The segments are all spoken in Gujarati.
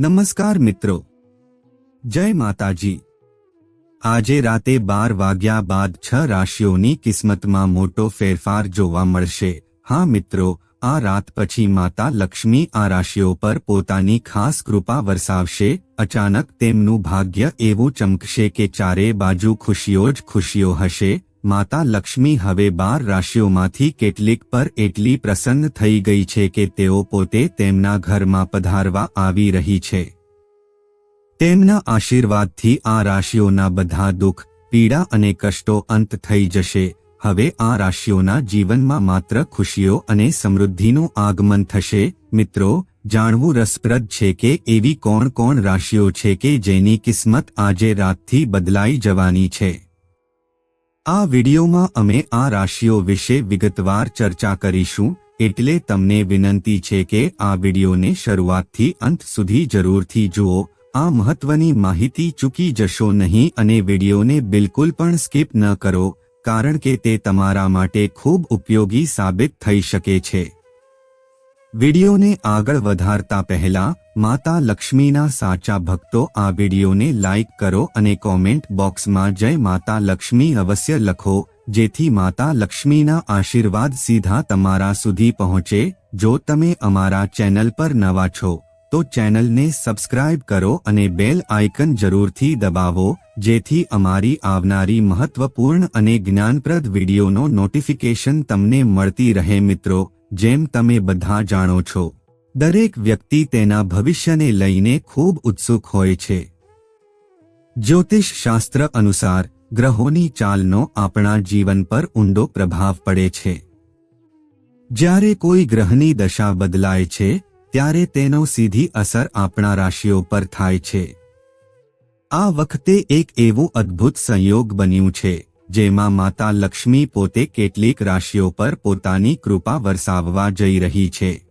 નમસ્કાર મિત્રો. જય માતાજી. આજે રાતે બાર વાગ્યા બાદ છ રાશિઓની કિસ્મતમાં મોટો ફેરફાર જોવા મળશે. હા મિત્રો, આ રાત પછી માતા લક્ષ્મી આ રાશિઓ પર પોતાની ખાસ કૃપા વરસાવશે. અચાનક તેમનું ભાગ્ય એવું ચમકશે કે ચારે બાજુ ખુશીઓ જ ખુશીઓ હશે. માતા લક્ષ્મી હવે બાર રાશિઓમાંથી કેટલીક પર એટલી પ્રસન્ન થઈ ગઈ છે કે તેઓ પોતે તેમના ઘરમાં પધારવા આવી રહી છે. તેમના આશીર્વાદથી આ રાશિઓના બધા દુઃખ, પીડા અને કષ્ટો અંત થઈ જશે. હવે આ રાશિઓના જીવનમાં માત્ર ખુશીઓ અને સમૃદ્ધિનું આગમન થશે. મિત્રો, જાણવું રસપ્રદ છે કે એવી કોણ કોણ રાશિઓ છે કે જેની કિસ્મત આજે રાતથી બદલાઈ જવાની છે? આ વિડિયોમાં અમે આ રાશિઓ વિશે વિગતવાર ચર્ચા કરીશું, એટલે તમને વિનંતી છે કે આ વિડિયોને શરૂઆતથી અંત સુધી જરૂરથી જુઓ. આ મહત્વની માહિતી ચૂકી જશો નહીં અને વિડિયોને બિલકુલ પણ સ્કીપ ન કરો, કારણ કે તે તમારા માટે ખૂબ ઉપયોગી સાબિત થઈ શકે છે. વિડિયોને આગળ વધારતા પહેલા માતા લક્ષ્મીના સાચા ભક્તો, આ વિડિયોને લાઇક કરો અને કોમેન્ટ બોક્સમાં જય માતા લક્ષ્મી અવશ્ય લખો, જેથી માતા લક્ષ્મીના આશીર્વાદ સીધા તમારા સુધી પહોંચે. જો તમે અમારા ચેનલ પર નવા છો, તો ચેનલને સબસ્ક્રાઇબ કરો અને બેલ આઇકન જરૂરથી દબાવો, જેથી અમારી આવનારી મહત્વપૂર્ણ અને જ્ઞાનપ્રદ વિડિયોનો નોટિફિકેશન તમને મળતી રહે મિત્રો. જેમ તમે બધા જાણો છો. દરેક વ્યક્તિ તેના ભવિષ્યને લઈને ખૂબ ઉત્સુક હોય છે. જ્યોતિષ શાસ્ત્ર અનુસાર ગ્રહોની ચાલનો આપણા જીવન પર ઊંડો પ્રભાવ પડે છે. જ્યારે કોઈ ગ્રહની દશા બદલાય છે, ત્યારે તેનો સીધી અસર આપણા રાશિઓ પર થાય છે. આ વખતે એક એવું અદ્ભુત સંયોગ બન્યું છે, જેમાં માતા લક્ષ્મી પોતે કેટલીક રાશિઓ પર પોતાની કૃપા વરસાવવા જઈ રહી છે.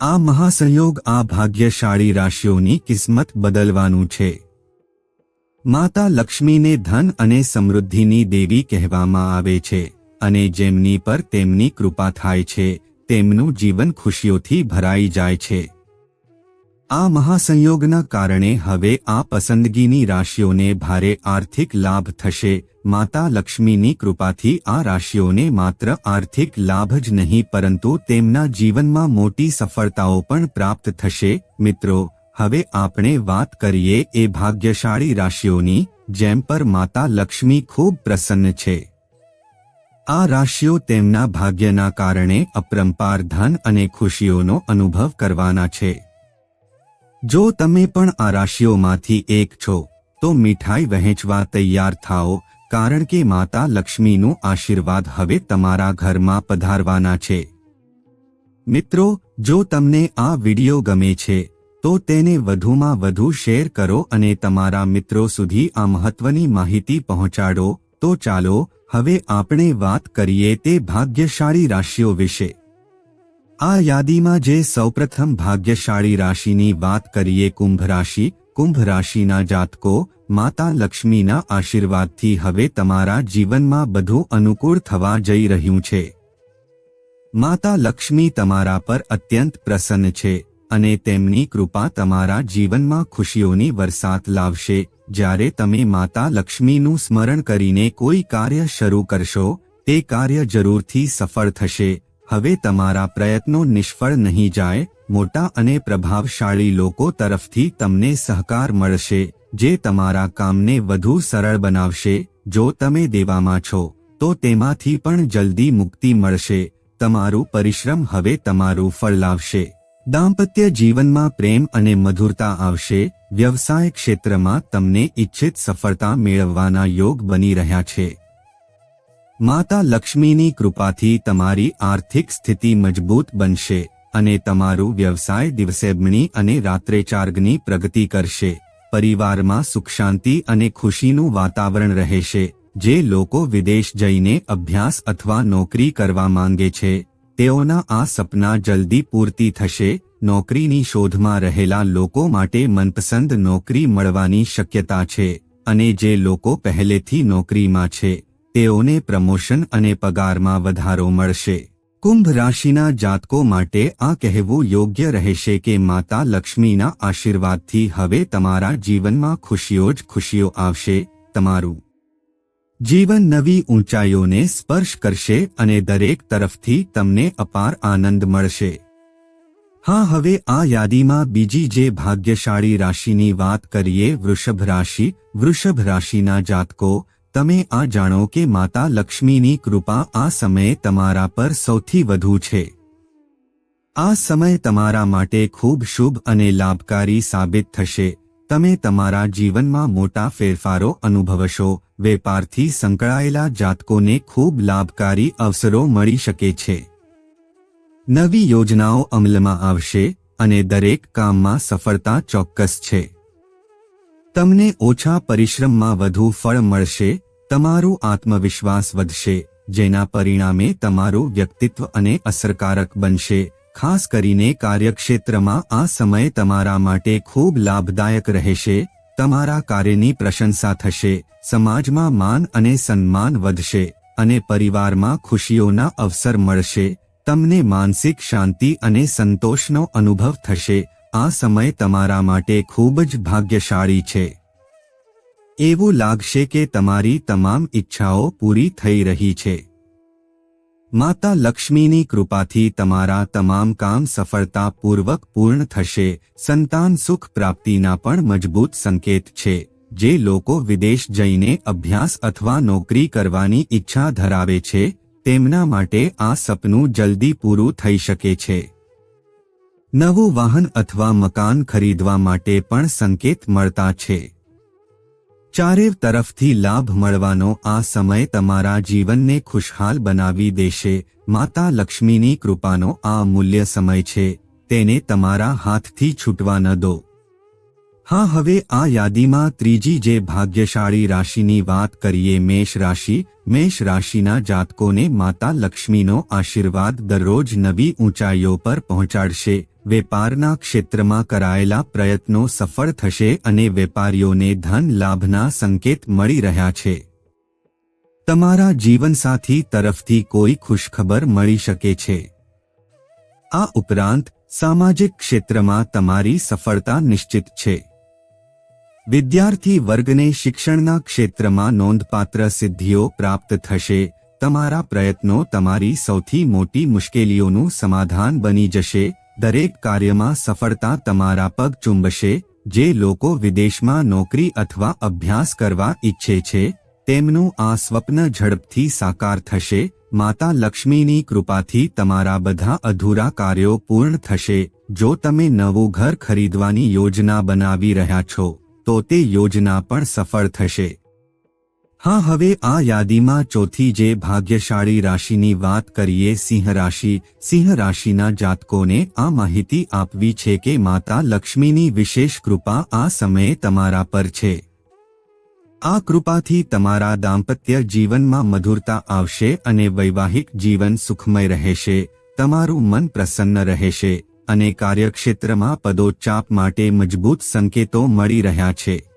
આ મહાસંયોગ આ ભાગ્યશાળી રાશિઓની કિસ્મત બદલવાનું છે. માતા લક્ષ્મીને ધન અને સમૃદ્ધિની દેવી કહેવામાં આવે છે અને જેમની પર તેમની કૃપા થાય છે, તેમનું જીવન ખુશીઓથી ભરાઈ જાય છે. આ મહાસંયોગના કારણે હવે આ પસંદગીની રાશિઓને ભારે આર્થિક લાભ થશે માતા લક્ષ્મીની કૃપાથી આ રાશિઓને માત્ર આર્થિક લાભ જ નહીં, પરંતુ તેમના જીવનમાં મોટી સફળતાઓ પણ પ્રાપ્ત થશે. મિત્રો, હવે આપણે વાત કરીએ એ ભાગ્યશાળી રાશિઓની, જેમ પર માતા લક્ષ્મી ખૂબ પ્રસન્ન છે. આ રાશિઓ તેમના ભાગ્યના કારણે અપરંપાર ધન અને ખુશીઓનો અનુભવ કરવાના છે. જો તમે પણ આ રાશિઓમાંથી એક છો, તો મીઠાઈ વહેંચવા તૈયાર થાઓ કારણ કે માતા લક્ષ્મીનું આશીર્વાદ હવે તમારા ઘરમાં પધારવાના છે. મિત્રો, જો તમને આ વિડિયો ગમે છે, તો તેને વધુમાં વધુ શેર કરો અને તમારા મિત્રો સુધી આ મહત્વની માહિતી પહોંચાડો, તો ચાલો, હવે આપણે વાત કરીએ તે ભાગ્યશાળી રાશિઓ વિશે. આ યાદીમાં જે સૌપ્રથમ ભાગ્યશાળી રાશિની વાત કરીએ, કુંભ રાશિ કુંભ રાશિના જાતકો, માતા લક્ષ્મીના આશીર્વાદથી હવે તમારા જીવનમાં બધું અનુકૂળ થવા જઈ રહ્યું છે. માતા લક્ષ્મી તમારા પર અત્યંત પ્રસન્ન છે અને તેમની કૃપા તમારા જીવનમાં ખુશીઓની વરસાદ લાવશે. જ્યારે તમે માતા લક્ષ્મીનું સ્મરણ કરીને કોઈ કાર્ય શરૂ કરશો, તે કાર્ય જરૂરથી સફળ થશે. હવે તમારા પ્રયત્નો નિષ્ફળ નહીં જાય, મોટા અને પ્રભાવશાળી લોકો તરફથી તમને સહકાર મળશે, જે તમારા કામને વધુ સરળ બનાવશે, જો તમે દેવામાં છો, તો તેમાંથી પણ જલ્દી મુક્તિ મળશે, તમારું પરિશ્રમ હવે તમારું ફળ લાવશે. દાંપત્ય જીવનમાં પ્રેમ અને મધુરતા આવશે, વ્યવસાય ક્ષેત્રમાં તમને ઇચ્છિત સફળતા મેળવવાના યોગ બની રહ્યા છે. માતા લક્ષ્મીની કૃપાથી તમારી આર્થિક સ્થિતિ મજબૂત બનશે અને તમારું વ્યવસાય દિવસેબણી અને રાત્રે ચાર્ગની પ્રગતિ કરશે. પરિવારમાં સુખ શાંતિ અને ખુશીનું વાતાવરણ રહેશે. જે લોકો વિદેશ જઈને અભ્યાસ અથવા નોકરી કરવા માંગે છે, તેઓના આ સપના જલ્દી પૂર્તિ થશે. નોકરીની શોધમાં રહેલા લોકો માટે મનપસંદ નોકરી મળવાની શક્યતા છે અને જે લોકો પહેલેથી નોકરીમાં છે તેઓને પ્રમોશન અને પગારમાં વધારો મળશે. કુંભ રાશિના જાતકો માટે આ કહેવું યોગ્ય રહેશે કે માતા લક્ષ્મીના આશીર્વાદથી હવે તમારા જીવનમાં ખુશીઓ જ ખુશીઓ આવશે, તમારું જીવન નવી ઊંચાઈઓને સ્પર્શ કરશે અને દરેક તરફથી તમને અપાર આનંદ મળશે. હા, હવે આ યાદીમાં બીજી જે ભાગ્યશાળી રાશિની વાત કરીએ, વૃષભ રાશિ. વૃષભ રાશિના જાતકો તમે આ જાણો કે માતા લક્ષ્મીની કૃપા આ સમયે તમારા પર સૌથી વધુ છે. આ સમય તમારા માટે ખૂબ શુભ અને લાભકારી સાબિત થશે. તમે તમારા જીવનમાં મોટા ફેરફારો અનુભવશો. વેપારથી સંકળાયેલા જાતકોને ખૂબ લાભકારી અવસરો મળી શકે છે. નવી યોજનાઓ અમલમાં આવશે અને દરેક કામમાં સફળતા ચોક્કસ છે. તમને ઓછા પરિશ્રમમાં વધુ ફળ મળશે તમારું આત્મવિશ્વાસ વધશે, જેના પરિણામે તમારું વ્યક્તિત્વ અને અસરકારક બનશે. ખાસ કરીને કાર્યક્ષેત્રમાં આ સમય તમારા માટે ખૂબ લાભદાયક રહેશે. તમારા કાર્યની પ્રશંસા થશે, સમાજમાં માન અને સન્માન વધશે, અને પરિવારમાં ખુશીઓના અવસર મળશે. તમને માનસિક શાંતિ અને સંતોષનો અનુભવ થશે. આ સમય તમારા માટે ખૂબ જ ભાગ્યશાળી છે. એવું લાગશે કે તમારી તમામ ઈચ્છાઓ પૂરી થઈ રહી છે. માતા લક્ષ્મીની કૃપાથી તમારા તમામ કામ સફળતાપૂર્વક પૂર્ણ થશે. સંતાન સુખ પ્રાપ્તિના પણ મજબૂત સંકેત છે. જે લોકો વિદેશ જઈને અભ્યાસ અથવા નોકરી કરવાની ઈચ્છા ધરાવે છે, તેમના માટે આ સપનું જલ્દી પૂરું થઈ શકે છે. નવું વાહન અથવા મકાન ખરીદવા માટે પણ સંકેત મળતા છે. ચારેવ તરફથી લાભ મળવાનો આ સમય તમારા જીવનને ખુશહાલ બનાવી દેશે. માતા લક્ષ્મીની કૃપાનો આ મૂલ્ય સમય છે. તેને તમારા હાથથી છૂટવા ન દો. હા, હવે આ યાદીમાં ત્રીજી જે ભાગ્યશાળી રાશિની વાત કરીએ, મેષ રાશિ. મેષ રાશિના જાતકોને માતા લક્ષ્મીનો આશીર્વાદ દરરોજ નવી ઊંચાઈઓ પર પહોંચાડશે. વેપારના ક્ષેત્રમાં કરાયેલા પ્રયત્નો સફળ થશે અને વેપારીઓને ધન લાભના સંકેત મળી રહ્યા છે. તમારા જીવનસાથી તરફથી કોઈ ખુશખબર મળી શકે છે. આ ઉપરાંત, સામાજિક ક્ષેત્રમાં તમારી સફળતા નિશ્ચિત છે. વિદ્યાર્થી વર્ગને શિક્ષણના ક્ષેત્રમાં નોંધપાત્ર સિદ્ધિઓ પ્રાપ્ત થશે. તમારા પ્રયત્નો તમારી સૌથી મોટી મુશ્કેલીઓનું સમાધાન બની જશે. દરેક કાર્યમાં સફળતા તમારા પગ ચુંબશે, જે લોકો વિદેશમાં નોકરી અથવા અભ્યાસ કરવા ઈચ્છે છે, તેમનું આ સ્વપ્ન ઝડપથી સાકાર થશે, માતા લક્ષ્મીની કૃપાથી તમારા બધા અધૂરા કાર્યો પૂર્ણ થશે, જો તમે નવું ઘર ખરીદવાની યોજના બનાવી રહ્યા છો, તો તે યોજના પણ સફળ થશે. હા, હવે આ યાદીમાં ચોથી જે ભાગ્યશાળી રાશિની વાત કરીએ, સિંહ રાશિ. સિંહ રાશિના જાતકોને આ માહિતી આપવી છે કે માતા લક્ષ્મીની વિશેષ કૃપા આ સમયે તમારા પર છે. આ કૃપાથી તમારા દાંપત્ય જીવનમાં મધુરતા આવશે અને વૈવાહિક જીવન સુખમય રહેશે. તમારું મન પ્રસન્ન રહેશે અને કાર્યક્ષેત્રમાં પદોચ્ચાપ માટે મજબૂત સંકેતો મળી રહ્યા છે.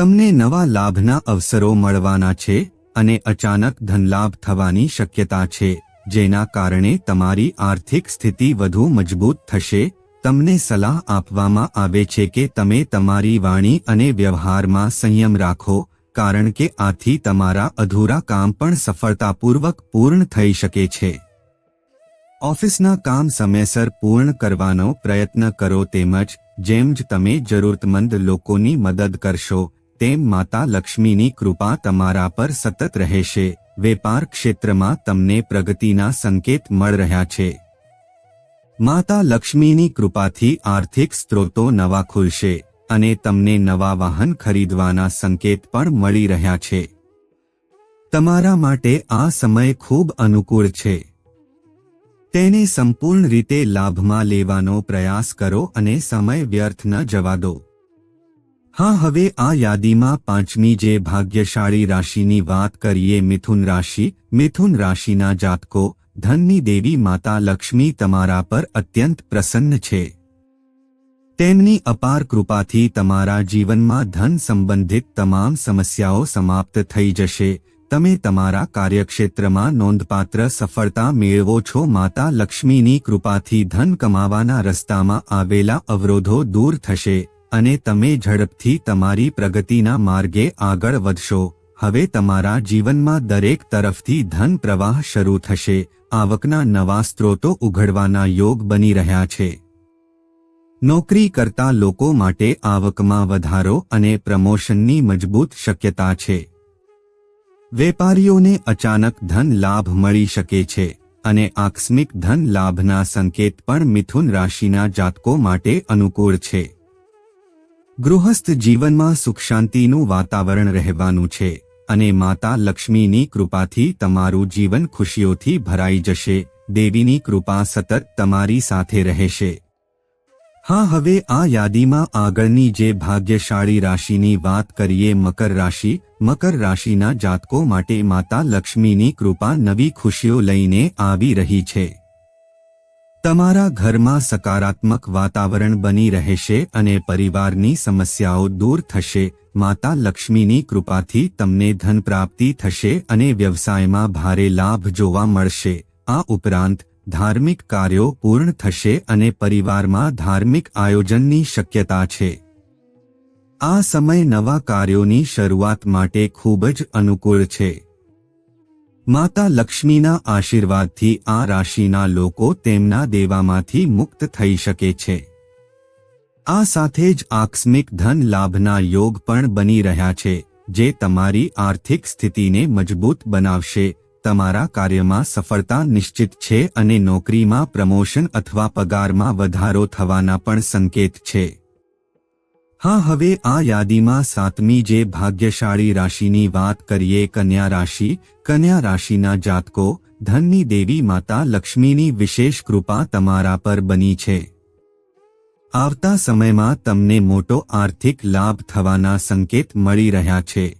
તમને નવા લાભના અવસરો મળવાના છે અને અચાનક ધનલાભ થવાની શક્યતા છે, જેના કારણે તમારી આર્થિક સ્થિતિ વધુ મજબૂત થશે. તમને સલાહ આપવામાં આવે છે કે તમે તમારી વાણી અને વ્યવહારમાં સંયમ રાખો, કારણ કે આથી તમારા અધૂરા કામ પણ સફળતાપૂર્વક પૂર્ણ થઈ શકે છે. ઓફિસના કામ સમયસર પૂર્ણ કરવાનો પ્રયત્ન કરો તેમજ, જેમ જ તમે જરૂરતમંદ લોકોની મદદ કરશો તેમ માતા લક્ષ્મીની કૃપા તમારા પર સતત રહેશે, વેપાર ક્ષેત્રમાં તમને પ્રગતિના સંકેત મળ રહ્યા છે. માતા લક્ષ્મીની કૃપાથી આર્થિક સ્ત્રોતો નવા ખુલશે અને તમને નવા વાહન ખરીદવાના સંકેત પણ મળી રહ્યા છે. તમારા માટે આ સમય ખૂબ અનુકૂળ છે. તેને સંપૂર્ણ રીતે લાભમાં લેવાનો પ્રયાસ કરો અને સમય વ્યર્થ ન જવા દો. હા, હવે આ યાદીમાં પાંચમી જે ભાગ્યશાળી રાશિની વાત કરીએ, મિથુન રાશિ. મિથુન રાશિના જાતકો, ધનની દેવી માતા લક્ષ્મી તમારા પર અત્યંત પ્રસન્ન છે. તેમની અપાર કૃપાથી તમારા જીવનમાં ધન સંબંધિત તમામ સમસ્યાઓ સમાપ્ત થઈ જશે. તમે તમારા કાર્યક્ષેત્રમાં નોંધપાત્ર સફળતા મેળવો છો. માતા લક્ષ્મીની કૃપાથી ધન કમાવાના રસ્તામાં આવેલા અવરોધો દૂર થશે. અને તમે ઝડપથી તમારી પ્રગતિના માર્ગે આગળ વધશો. હવે તમારા જીવનમાં દરેક તરફથી ધન પ્રવાહ શરૂ થશે. આવકના નવા સ્ત્રોતો ઉઘડવાના યોગ બની રહ્યા છે. નોકરી કરતા લોકો માટે આવકમાં વધારો અને પ્રમોશનની મજબૂત શક્યતા છે. વેપારીઓને અચાનક ધન લાભ મળી શકે છે અને આકસ્મિક ધન લાભના સંકેત પણ મિથુન રાશિના જાતકો માટે અનુકૂળ છે. ગૃહસ્થ જીવનમાં સુખ શાંતિનું વાતાવરણ રહેવાનું છે અને માતા લક્ષ્મીની કૃપાથી તમારું જીવન ખુશીઓથી ભરાઈ જશે, દેવીની કૃપા સતત તમારી સાથે રહેશે. હા, હવે આ યાદીમાં આગળની જે ભાગ્યશાળી રાશિની વાત કરીએ, મકર રાશિ, મકર રાશિના જાતકો માટે માતા લક્ષ્મીની કૃપા નવી ખુશીઓ લઈને આવી રહી છે. તમારા ઘરમાં સકારાત્મક વાતાવરણ બની રહેશે અને પરિવારની સમસ્યાઓ દૂર થશે. માતા લક્ષ્મીની કૃપાથી તમને ધન પ્રાપ્તિ થશે અને વ્યવસાયમાં ભારે લાભ જોવા મળશે. આ ઉપરાંત, ધાર્મિક કાર્યો પૂર્ણ થશે અને પરિવારમાં ધાર્મિક આયોજનની શક્યતા છે. આ સમય નવા કાર્યોની શરૂઆત માટે ખૂબ જ અનુકૂળ છે. માતા લક્ષ્મીના આશીર્વાદથી આ રાશિના લોકો તેમના દેવામાંથી મુક્ત થઈ શકે છે. આ સાથે જ આકસ્મિક ધન લાભના યોગ પણ બની રહ્યા છે, જે તમારી આર્થિક સ્થિતિને મજબૂત બનાવશે, તમારા કાર્યમાં સફળતા નિશ્ચિત છે અને નોકરીમાં પ્રમોશન અથવા પગારમાં વધારો થવાના પણ સંકેત છે. હા, હવે આ યાદીમાં સાતમી જે ભાગ્યશાળી રાશિની વાત કરીએ, કન્યા રાશિ. કન્યા રાશિના જાતકો, ધનની દેવી માતા, લક્ષ્મીની વિશેષ કૃપા તમારા પર બની છે. આવતા સમયમાં તમને મોટો આર્થિક લાભ થવાના સંકેત મળી રહ્યા છે.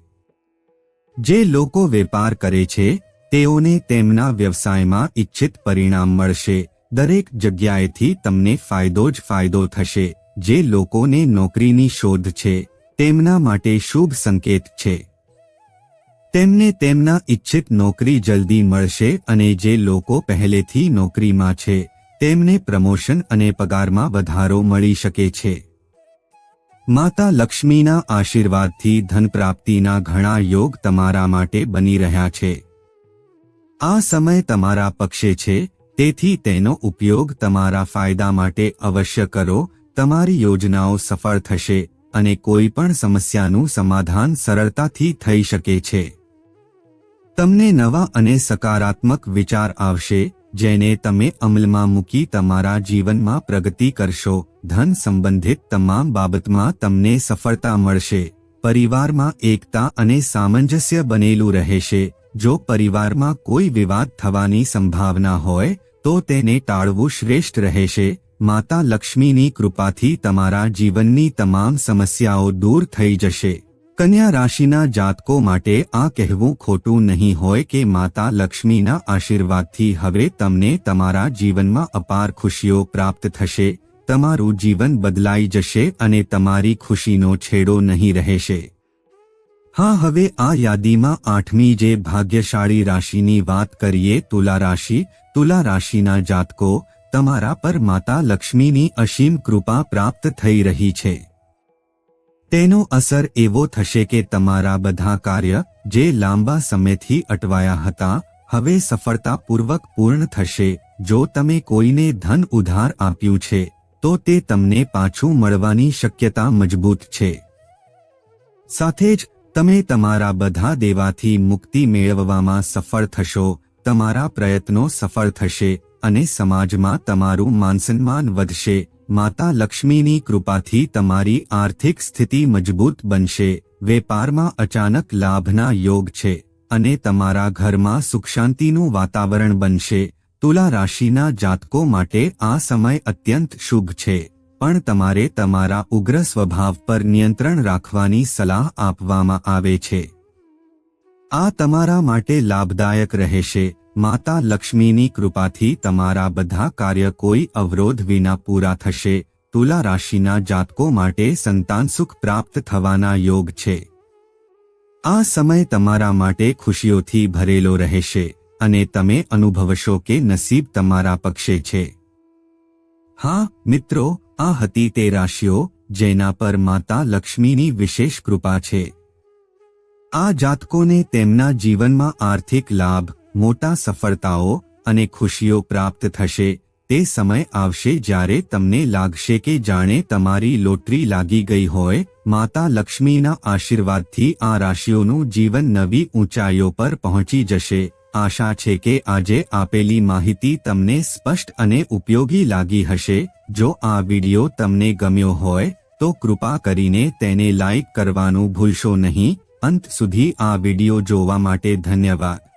જે લોકો વેપાર કરે છે, તેઓને તેમના વ્યવસાયમાં ઇચ્છિત પરિણામ મળશે. દરેક જગ્યાએથી તમને ફાયદો જ ફાયદો થશે. જે લોકોને નોકરીની શોધ છે, તેમના માટે શુભ સંકેત છે. તેમને તેમના ઇચ્છિત નોકરી જલ્દી મળશે અને જે લોકો પહેલેથી નોકરીમાં છે, તેમને પ્રમોશન અને પગારમાં વધારો મળી શકે છે. માતા લક્ષ્મીના આશીર્વાદથી ધન પ્રાપ્તિના ઘણા યોગ તમારા માટે બની રહ્યા છે. આ સમય તમારા પક્ષે છે, તેથી તેનો ઉપયોગ તમારા ફાયદા માટે અવશ્ય કરો તમારી યોજનાઓ સફળ થશે અને કોઈ પણ સમસ્યાનું સમાધાન સરળતાથી થઈ શકે છે. તમને નવા અને સકારાત્મક વિચાર આવશે, જેને તમે અમલમાં મૂકી તમારા જીવનમાં પ્રગતિ કરશો. ધન સંબંધિત તમામ બાબતમાં તમને સફળતા મળશે. પરિવારમાં એકતા અને સામંજસ્ય બનેલું રહેશે. જો પરિવારમાં કોઈ વિવાદ થવાની સંભાવના હોય, તો તેને ટાળવું શ્રેષ્ઠ રહેશે. માતા લક્ષ્મીની કૃપાથી તમારા જીવનની તમામ સમસ્યાઓ દૂર થઈ જશે. કન્યા રાશિના જાતકો માટે આ કહેવું ખોટું નહીં હોય કે માતા લક્ષ્મીના આશીર્વાદથી હવે તમને તમારા જીવનમાં અપાર ખુશીઓ પ્રાપ્ત થશે. તમારું જીવન બદલાઈ જશે અને તમારી ખુશીનો છેડો નહીં રહેશે. હા, હવે આ યાદીમાં આઠમી જે ભાગ્યશાળી રાશિની વાત કરીએ, તુલા રાશિ. તુલા રાશિના જાતકો તમારા પર માતા લક્ષ્મીની અસીમ કૃપા પ્રાપ્ત થઈ રહી છે. તેનો અસર એવો થશે કે તમારા બધા કાર્ય જે લાંબા સમયથી અટવાયા હતા, હવે સફળતાપૂર્વક પૂર્ણ થશે. જો તમે કોઈને ધન ઉધાર આપ્યું છે, તો તે તમને પાછું મળવાની શક્યતા મજબૂત છે. સાથે જ, તમે તમારા બધા દેવાથી મુક્તિ મેળવવામાં સફળ થશો, તમારા પ્રયત્નો સફળ થશે અને સમાજમાં તમારું માનસન્માન વધશે. માતા લક્ષ્મીની કૃપાથી તમારી આર્થિક સ્થિતિ મજબૂત બનશે. વેપારમાં અચાનક લાભના યોગ છે અને તમારા ઘરમાં સુખ શાંતિનું વાતાવરણ બનશે. તુલા રાશિના જાતકો માટે આ સમય અત્યંત શુભ છે. પણ તમારે તમારા ઉગ્ર સ્વભાવ પર નિયંત્રણ રાખવાની સલાહ આપવામાં આવે છે. આ તમારા માટે લાભદાયક રહેશે. માતા લક્ષ્મીની કૃપાથી તમારા બધા કાર્ય કોઈ અવરોધ વિના પૂરા થશે. તુલા રાશિના જાતકો માટે સંતાન સુખ પ્રાપ્ત થવાના યોગ છે. આ સમય તમારા માટે ખુશીઓથી ભરેલો રહેશે અને તમે અનુભવશો કે નસીબ તમારા પક્ષે છે. હા, મિત્રો, આ હતી તે રાશિઓ જેના પર માતા લક્ષ્મીની વિશેષ કૃપા છે. આ જાતકોને તેમના જીવનમાં આર્થિક લાભ મોટા સફળતાઓ અને ખુશીઓ પ્રાપ્ત થશે, તે સમય આવશે જ્યારે તમને લાગશે કે જાણે તમારી લોટરી લાગી ગઈ હોય, માતા લક્ષ્મીના આશીર્વાદથી આ રાશિઓનું જીવન નવી ઊંચાઈઓ પર પહોંચી જશે. આશા છે કે આજે આપેલી માહિતી તમને સ્પષ્ટ અને ઉપયોગી લાગી હશે. જો આ વિડિયો તમને ગમ્યો હોય, તો કૃપા કરીને તેને લાઇક કરવાનું ભૂલશો નહીં. અંત સુધી આ વિડિયો જોવા માટે ધન્યવાદ.